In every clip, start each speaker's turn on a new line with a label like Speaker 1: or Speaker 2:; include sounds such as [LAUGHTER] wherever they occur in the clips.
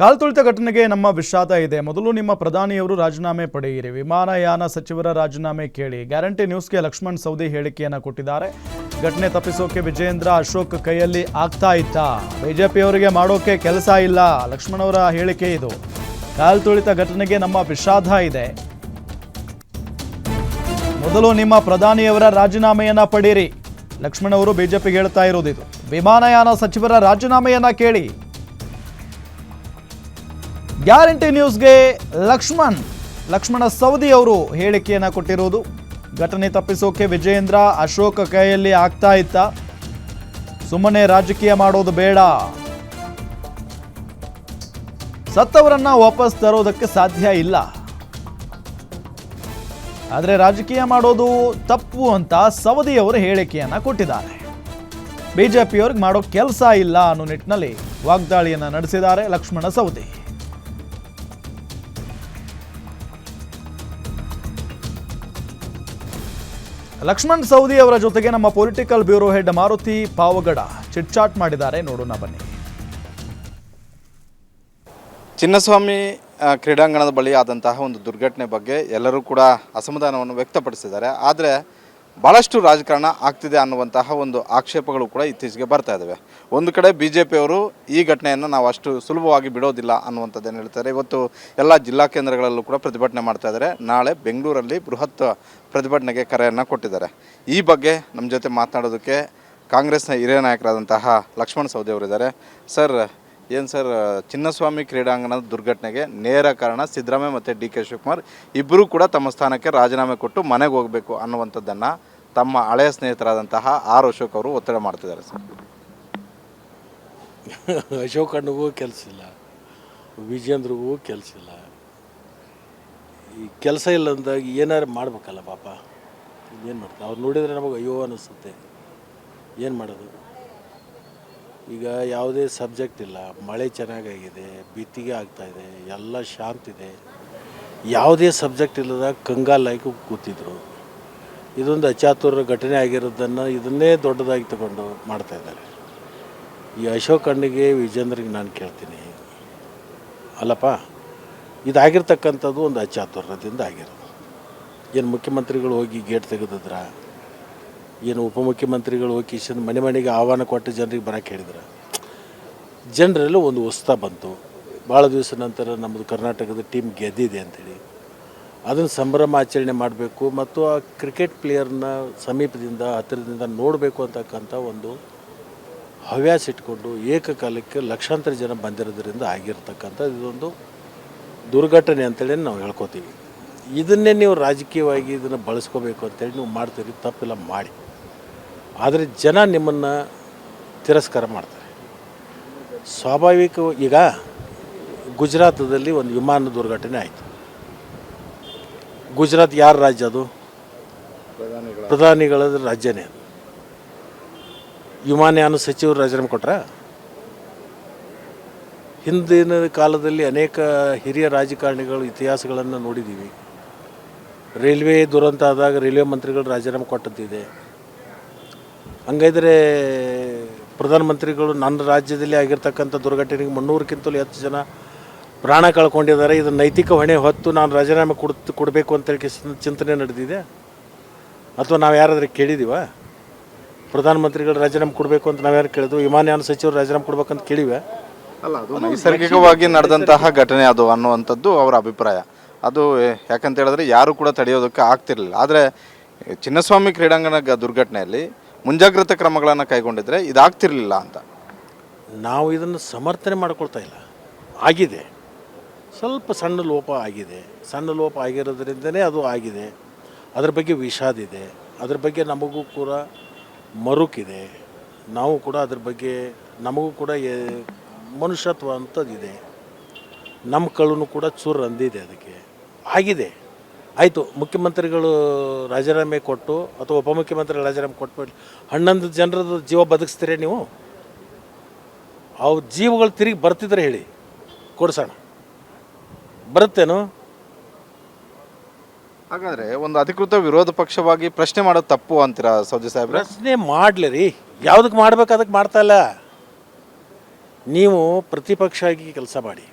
Speaker 1: ಕಾಲ್ತುಳಿತ ಘಟನೆಗೆ ನಮ್ಮ ವಿಷಾದ ಇದೆ. ಮೊದಲು ನಿಮ್ಮ ಪ್ರಧಾನಿಯವರು ರಾಜೀನಾಮೆ ಪಡೆಯಿರಿ. ವಿಮಾನಯಾನ ಸಚಿವರ ರಾಜೀನಾಮೆ ಕೇಳಿ. ಗ್ಯಾರಂಟಿ ನ್ಯೂಸ್ಗೆ ಲಕ್ಷ್ಮಣ್ ಸೌದಿ ಹೇಳಿಕೆಯನ್ನು ಕೊಟ್ಟಿದ್ದಾರೆ. ಘಟನೆ ತಪ್ಪಿಸೋಕೆ ವಿಜಯೇಂದ್ರ ಅಶೋಕ್ ಕೈಯಲ್ಲಿ ಆಗ್ತಾ ಇತ್ತ ಬಿಜೆಪಿಯವರಿಗೆ ಮಾಡೋಕೆ ಕೆಲಸ ಇಲ್ಲ. ಲಕ್ಷ್ಮಣ್ ಅವರ ಹೇಳಿಕೆ ಇದು. ಕಾಲ್ತುಳಿತ ಘಟನೆಗೆ ನಮ್ಮ ವಿಷಾದ ಇದೆ. ಮೊದಲು ನಿಮ್ಮ ಪ್ರಧಾನಿಯವರ ರಾಜೀನಾಮೆಯನ್ನ ಪಡೀರಿ ಲಕ್ಷ್ಮಣ್ ಅವರು ಬಿಜೆಪಿಗೆ ಹೇಳ್ತಾ ಇರೋದಿದು. ವಿಮಾನಯಾನ ಸಚಿವರ ರಾಜೀನಾಮೆಯನ್ನ ಕೇಳಿ. ಗ್ಯಾರಂಟಿ ನ್ಯೂಸ್ಗೆ ಲಕ್ಷ್ಮಣ್. ಲಕ್ಷ್ಮಣ ಸವದಿ ಅವರು ಹೇಳಿಕೆಯನ್ನ ಕೊಟ್ಟಿರೋದು. ಘಟನೆ ತಪ್ಪಿಸೋಕೆ ವಿಜಯೇಂದ್ರ ಅಶೋಕ ಕೈಯಲ್ಲಿ ಆಗ್ತಾ ಇತ್ತ. ಸುಮ್ಮನೆ ರಾಜಕೀಯ ಮಾಡೋದು ಬೇಡ. ಸತ್ತವರನ್ನ ವಾಪಸ್ ತರೋದಕ್ಕೆ ಸಾಧ್ಯ ಇಲ್ಲ. ಆದರೆ ರಾಜಕೀಯ ಮಾಡೋದು ತಪ್ಪು ಅಂತ ಸವದಿ ಅವರು ಹೇಳಿಕೆಯನ್ನ ಕೊಟ್ಟಿದ್ದಾರೆ. ಬಿಜೆಪಿಯವ್ರಿಗೆ ಮಾಡೋ ಕೆಲಸ ಇಲ್ಲ ಅನ್ನೋ ನಿಟ್ಟಿನಲ್ಲಿ ವಾಗ್ದಾಳಿಯನ್ನ ನಡೆಸಿದ್ದಾರೆ ಲಕ್ಷ್ಮಣ ಸವದಿ ಲಕ್ಷ್ಮಣ್ ಸೌದಿ ಅವರ ಜೊತೆಗೆ ನಮ್ಮ political bureau head Maruti Pavagada chitchat ಮಾಡಿದ್ದಾರೆ. ನೋಡೋಣ ಬನ್ನಿ.
Speaker 2: ಚಿನ್ನಸ್ವಾಮಿ ಕ್ರೀಡಾಂಗಣದ ಬಳಿ ಆದಂತಹ ಒಂದು ದುರ್ಘಟನೆ ಬಗ್ಗೆ ಎಲ್ಲರೂ ಕೂಡ ಅಸಮಾಧಾನವನ್ನು ವ್ಯಕ್ತಪಡಿಸಿದ್ದಾರೆ. ಆದರೆ ಭಾಳಷ್ಟು ರಾಜಕಾರಣ ಆಗ್ತಿದೆ ಅನ್ನುವಂತಹ ಒಂದು ಆಕ್ಷೇಪಗಳು ಕೂಡ ಇತ್ತೀಚೆಗೆ ಬರ್ತಾ ಇದ್ದಾವೆ ಒಂದು ಕಡೆ ಬಿ ಜೆ ಪಿಯವರು ಈ ಘಟನೆಯನ್ನು ನಾವು ಅಷ್ಟು ಸುಲಭವಾಗಿ ಬಿಡೋದಿಲ್ಲ ಅನ್ನುವಂಥದ್ದೇನು ಹೇಳ್ತಾರೆ. ಇವತ್ತು ಎಲ್ಲ ಜಿಲ್ಲಾ ಕೇಂದ್ರಗಳಲ್ಲೂ ಕೂಡ ಪ್ರತಿಭಟನೆ ಮಾಡ್ತಾ ಇದ್ದಾರೆ ನಾಳೆ ಬೆಂಗಳೂರಲ್ಲಿ ಬೃಹತ್ ಪ್ರತಿಭಟನೆಗೆ ಕರೆಯನ್ನು ಕೊಟ್ಟಿದ್ದಾರೆ. ಈ ಬಗ್ಗೆ ನಮ್ಮ ಜೊತೆ ಮಾತನಾಡೋದಕ್ಕೆ ಕಾಂಗ್ರೆಸ್ನ ಹಿರಿಯ ನಾಯಕರಾದಂತಹ ಲಕ್ಷ್ಮಣ ಸವದಿ ಅವರಿದ್ದಾರೆ. ಸರ್ ಏನು ಸರ್, ಚಿನ್ನಸ್ವಾಮಿ ಕ್ರೀಡಾಂಗಣದ ದುರ್ಘಟನೆಗೆ ನೇರ ಕಾರಣ ಸಿದ್ದರಾಮಯ್ಯ ಮತ್ತು ಡಿ ಕೆ ಶಿವಕುಮಾರ್ ಇಬ್ಬರೂ ಕೂಡ ತಮ್ಮ ಸ್ಥಾನಕ್ಕೆ ರಾಜೀನಾಮೆ ಕೊಟ್ಟು ಮನೆಗೆ ಹೋಗಬೇಕು ಅನ್ನುವಂಥದ್ದನ್ನು ತಮ್ಮ ಹಳೆಯ ಸ್ನೇಹಿತರಾದಂತಹ ಆರ್ ಅಶೋಕ್ ಅವರು ಒತ್ತಡ ಮಾಡ್ತಿದ್ದಾರೆ ಸರ್. [LAUGHS]
Speaker 3: ಅಶೋಕ್ ಅಣ್ಣಗೂ ಕೆಲಸ ಇಲ್ಲ ವಿಜೇಂದ್ರಿಗೂ ಕೆಲಸ ಇಲ್ಲ. ಈ ಕೆಲಸ ಇಲ್ಲ ಅಂದಾಗ ಏನಾರು ಮಾಡಬೇಕಲ್ಲ ಪಾಪ, ಏನು ಮಾಡ್ತಾರೆ ಅವ್ರು ನೋಡಿದರೆ ನಮಗೆ ಅಯ್ಯೋ ಅನಿಸುತ್ತೆ. ಏನು ಮಾಡೋದು? ಈಗ ಯಾವುದೇ ಸಬ್ಜೆಕ್ಟ್ ಇಲ್ಲ. ಮಳೆ ಚೆನ್ನಾಗಾಗಿದೆ, ಬಿತ್ತಿಗೆ ಆಗ್ತಾ ಇದೆ, ಎಲ್ಲ ಶಾಂತಿದೆ ಯಾವುದೇ ಸಬ್ಜೆಕ್ಟ್ ಇಲ್ಲದ ಕಂಗಾಲಾಗಿ ಕೂತಿದ್ರು. ಇದೊಂದು ಅಚಾತುರ ಘಟನೆ ಆಗಿರೋದನ್ನು ಇದನ್ನೇ ದೊಡ್ಡದಾಗಿ ತಗೊಂಡು ಮಾಡ್ತಾಯಿದ್ದಾರೆ ಈ ಅಶೋಕ್ ಅಣ್ಣಿಗೆ, ವಿಜೇಂದ್ರಿಗೆ ನಾನು ಕೇಳ್ತೀನಿ. ಅಲ್ಲಪ್ಪ, ಇದಾಗಿರ್ತಕ್ಕಂಥದ್ದು ಒಂದು ಅಚಾತುರ್ಯದಿಂದ ಆಗಿರೋದು. ಏನು ಮುಖ್ಯಮಂತ್ರಿಗಳು ಹೋಗಿ ಗೇಟ್ ತೆಗೆದಿದ್ರ? ಏನು ಉಪಮುಖ್ಯಮಂತ್ರಿಗಳು ಕಿಶನ್ ಮನೆ ಮನೆಗೆ ಆಹ್ವಾನ ಕೊಟ್ಟು ಜನರಿಗೆ ಬರೋಕ್ಕೆ ಹೇಳಿದ್ರು. ಜನರಲ್ಲೂ ಒಂದು ಉತ್ಸಾಹ ಬಂತು. ಭಾಳ ದಿವಸ ನಂತರ ನಮ್ಮದು ಕರ್ನಾಟಕದ ಟೀಮ್ ಗೆದ್ದಿದೆ ಅಂಥೇಳಿ ಅದನ್ನು ಸಂಭ್ರಮ ಆಚರಣೆ ಮಾಡಬೇಕು ಮತ್ತು ಆ ಕ್ರಿಕೆಟ್ ಪ್ಲೇಯರ್ನ ಸಮೀಪದಿಂದ, ಹತ್ತಿರದಿಂದ ನೋಡಬೇಕು ಅಂತಕ್ಕಂಥ ಒಂದು ಹವ್ಯಾಸ ಇಟ್ಕೊಂಡು ಏಕಕಾಲಕ್ಕೆ ಲಕ್ಷಾಂತರ ಜನ ಬಂದಿರೋದ್ರಿಂದ ಆಗಿರ್ತಕ್ಕಂಥ ಇದೊಂದು ದುರ್ಘಟನೆ ಅಂತೇಳಿ ನಾವು ಹೇಳ್ಕೊತೀವಿ. ಇದನ್ನೇ ನೀವು ರಾಜಕೀಯವಾಗಿ ಇದನ್ನು ಬಳಸ್ಕೋಬೇಕು ಅಂತೇಳಿ ನೀವು ಮಾಡ್ತೀರಿ ತಪ್ಪಿಲ್ಲ, ಮಾಡಿ. ಆದರೆ ಜನ ನಿಮ್ಮನ್ನು ತಿರಸ್ಕಾರ ಮಾಡ್ತಾರೆ. ಸ್ವಾಭಾವಿಕ ಈಗ ಗುಜರಾತದಲ್ಲಿ ಒಂದು ವಿಮಾನ ದುರ್ಘಟನೆ ಆಯಿತು. ಗುಜರಾತ್ ಯಾರ ರಾಜ್ಯ ಅದು? ಪ್ರಧಾನಿಗಳ ರಾಜ್ಯನೇ ಅದು. ವಿಮಾನಯಾನ ಸಚಿವರು ರಾಜೀನಾಮೆ ಕೊಟ್ರ? ಹಿಂದಿನ ಕಾಲದಲ್ಲಿ ಅನೇಕ ಹಿರಿಯ ರಾಜಕಾರಣಿಗಳು ಇತಿಹಾಸಗಳನ್ನು ನೋಡಿದ್ದೀವಿ ರೈಲ್ವೆ ದುರಂತ ಆದಾಗ ರೈಲ್ವೆ ಮಂತ್ರಿಗಳು ರಾಜೀನಾಮೆ ಕೊಟ್ಟದ್ದಿದೆ ಹಂಗಾದ್ರೆ ಪ್ರಧಾನಮಂತ್ರಿಗಳು ನನ್ನ ರಾಜ್ಯದಲ್ಲಿ ಆಗಿರ್ತಕ್ಕಂಥ ದುರ್ಘಟನೆಗೆ ಮುನ್ನೂರಕ್ಕಿಂತಲೂ ಹೆಚ್ಚು ಜನ ಪ್ರಾಣ ಕಳ್ಕೊಂಡಿದ್ದಾರೆ. ಇದು ನೈತಿಕ ಹೊಣೆ ಹೊತ್ತು ನಾನು ರಾಜೀನಾಮೆ ಕೊಡ್ತು, ಕೊಡಬೇಕು ಅಂತೇಳಿ ಚಿಂತನೆ ನಡೆದಿದೆ. ಅಥವಾ ನಾವು ಯಾರಾದರೂ ಕೇಳಿದ್ದೀವ ಪ್ರಧಾನಮಂತ್ರಿಗಳು ರಾಜೀನಾಮೆ ಕೊಡಬೇಕು ಅಂತ ನಾವು ಯಾರು ಕೇಳಿದ್ವು ವಿಮಾನಯಾನ ಸಚಿವರು ರಾಜೀನಾಮೆ ಕೊಡ್ಬೇಕಂತ ಕೇಳಿವೆ.
Speaker 2: ಅಲ್ಲ, ಅದು ನೈಸರ್ಗಿಕವಾಗಿ ನಡೆದಂತಹ ಘಟನೆ ಅದು ಅನ್ನುವಂಥದ್ದು ಅವರ ಅಭಿಪ್ರಾಯ. ಅದು ಯಾಕಂತ ಹೇಳಿದ್ರೆ ಯಾರು ಕೂಡ ತಡೆಯೋದಕ್ಕೆ ಆಗ್ತಿರಲಿಲ್ಲ. ಆದರೆ ಚಿನ್ನಸ್ವಾಮಿ ಕ್ರೀಡಾಂಗಣ ದುರ್ಘಟನೆಯಲ್ಲಿ ಮುಂಜಾಗ್ರತಾ ಕ್ರಮಗಳನ್ನು ಕೈಗೊಂಡಿದ್ರೆ ಇದಾಗ್ತಿರ್ಲಿಲ್ಲ ಅಂತ.
Speaker 3: ನಾವು ಇದನ್ನು ಸಮರ್ಥನೆ ಮಾಡಿಕೊಳ್ತಾ ಇಲ್ಲ. ಆಗಿದೆ. ಸ್ವಲ್ಪ ಸಣ್ಣ ಲೋಪ ಆಗಿದೆ. ಸಣ್ಣ ಲೋಪ ಆಗಿರೋದ್ರಿಂದನೇ ಅದು ಆಗಿದೆ. ಅದ್ರ ಬಗ್ಗೆ ವಿಷಾದ ಇದೆ. ಅದ್ರ ಬಗ್ಗೆ ನಮಗೂ ಕೂಡ ಮರುಕಿದೆ. ನಾವು ಕೂಡ ಅದ್ರ ಬಗ್ಗೆ ನಮಗೂ ಕೂಡ ಮನುಷ್ಯತ್ವ ಅಂಥದ್ದಿದೆ ನಮ್ಮ ಕಳ್ಳನು ಕೂಡ ಚೂರು ಅಂದಿದೆ ಅದಕ್ಕೆ. ಆಗಿದೆ. ಆಯಿತು ಮುಖ್ಯಮಂತ್ರಿಗಳು ರಾಜೀನಾಮೆ ಕೊಟ್ಟು ಅಥವಾ ಉಪಮುಖ್ಯಮಂತ್ರಿ ರಾಜೀನಾಮೆ ಕೊಟ್ಟು ಹನ್ನೊಂದು ಜನರದ್ದು ಜೀವ ಬದುಕಿಸ್ತೀರಿ ನೀವು? ಅವು ಜೀವಗಳು ತಿರುಗಿ ಬರ್ತಿದ್ರೆ ಹೇಳಿ ಕೊಡ್ಸೋಣ. ಬರುತ್ತೇನು?
Speaker 2: ಹಾಗಾದ್ರೆ ಒಂದು ಅಧಿಕೃತ ವಿರೋಧ ಪಕ್ಷವಾಗಿ ಪ್ರಶ್ನೆ ಮಾಡೋದು ತಪ್ಪು ಅಂತೀರಾ ಸೌದಿ ಸಾಹೇಬ್ರೆ?
Speaker 3: ಪ್ರಶ್ನೆ ಮಾಡಲಿ ರೀ. ಯಾವುದಕ್ಕೆ ಮಾಡ್ಬೇಕು ಅದಕ್ಕೆ ಮಾಡ್ತಾ ಇಲ್ಲ. ನೀವು ಪ್ರತಿಪಕ್ಷ ಆಗಿ ಕೆಲಸ ಮಾಡಿ.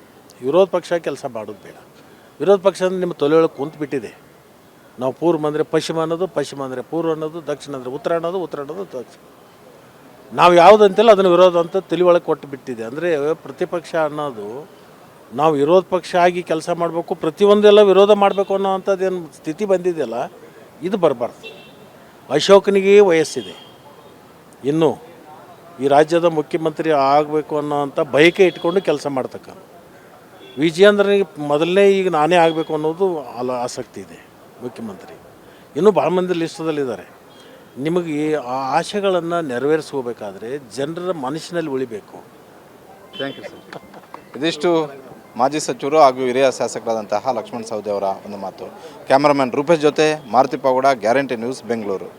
Speaker 3: ವಿರೋಧ ಪಕ್ಷ ಕೆಲಸ ಮಾಡೋದು ಬೇಡ. ವಿರೋಧ ಪಕ್ಷ ಅಂದರೆ ನಿಮ್ಮ ತೊಲೆಯೊಳಗೆ ಕುಂತು ಬಿಟ್ಟಿದೆ. ನಾವು ಪೂರ್ವ ಅಂದರೆ ಪಶ್ಚಿಮ ಅನ್ನೋದು, ಪಶ್ಚಿಮ ಅಂದರೆ ಪೂರ್ವ ಅನ್ನೋದು, ದಕ್ಷಿಣ ಅಂದರೆ ಉತ್ತರ ಅನ್ನೋದು ಉತ್ತರ ಅನ್ನೋದು, ದಕ್ಷಿಣ. ನಾವು ಯಾವುದು ಅಂತಿಲ್ಲ ಅದನ್ನು ವಿರೋಧ ಅಂತ ತಲೆ ಒಳಗೆ ಕೊಟ್ಟು ಬಿಟ್ಟಿದೆ. ಅಂದರೆ ಪ್ರತಿಪಕ್ಷ ಅನ್ನೋದು, ನಾವು ವಿರೋಧ ಪಕ್ಷ ಆಗಿ ಕೆಲಸ ಮಾಡಬೇಕು ಪ್ರತಿಯೊಂದೆಲ್ಲ ವಿರೋಧ ಮಾಡಬೇಕು ಅನ್ನೋ ಸ್ಥಿತಿ ಬಂದಿದೆಯಲ್ಲ, ಇದು ಬರಬಾರ್ದು. ಅಶೋಕನಿಗೆ ವಯಸ್ಸಿದೆ. ಇನ್ನು ಈ ರಾಜ್ಯದ ಮುಖ್ಯಮಂತ್ರಿ ಆಗಬೇಕು ಅನ್ನೋವಂಥ ಬಯಕೆ ಇಟ್ಕೊಂಡು ಕೆಲಸ ಮಾಡ್ತಕ್ಕಂಥ ವಿಜಯೇಂದ್ರನಿಗೆ ಮೊದಲನೇ ಈಗ ನಾನೇ ಆಗಬೇಕು ಅನ್ನೋದು ಅಲ್ಲ ಆಸಕ್ತಿ ಇದೆ ಮುಖ್ಯಮಂತ್ರಿ. ಇನ್ನೂ ಭಾಳ ಮಂದಿ ಲಿಸ್ಟದಲ್ಲಿದ್ದಾರೆ ನಿಮಗೆ ಈ ಆ ಆಶೆಗಳನ್ನು ನೆರವೇರಿಸ್ಕೋಬೇಕಾದ್ರೆ ಜನರ ಮನಸ್ಸಿನಲ್ಲಿ ಉಳಿಬೇಕು.
Speaker 2: ಥ್ಯಾಂಕ್ ಯು ಸರ್ ಇದಿಷ್ಟು ಮಾಜಿ ಸಚಿವರು ಹಾಗೂ ಹಿರಿಯ ಶಾಸಕರಾದಂತಹ ಲಕ್ಷ್ಮಣ್ ಸವದಿ ಅವರ ಒಂದು ಮಾತು. ಕ್ಯಾಮರಾಮನ್ ರೂಪೇಶ್ ಜೊತೆ ಮಾರುತಿ ಪಾವಗಡ ಗ್ಯಾರಂಟಿ ನ್ಯೂಸ್, ಬೆಂಗಳೂರು.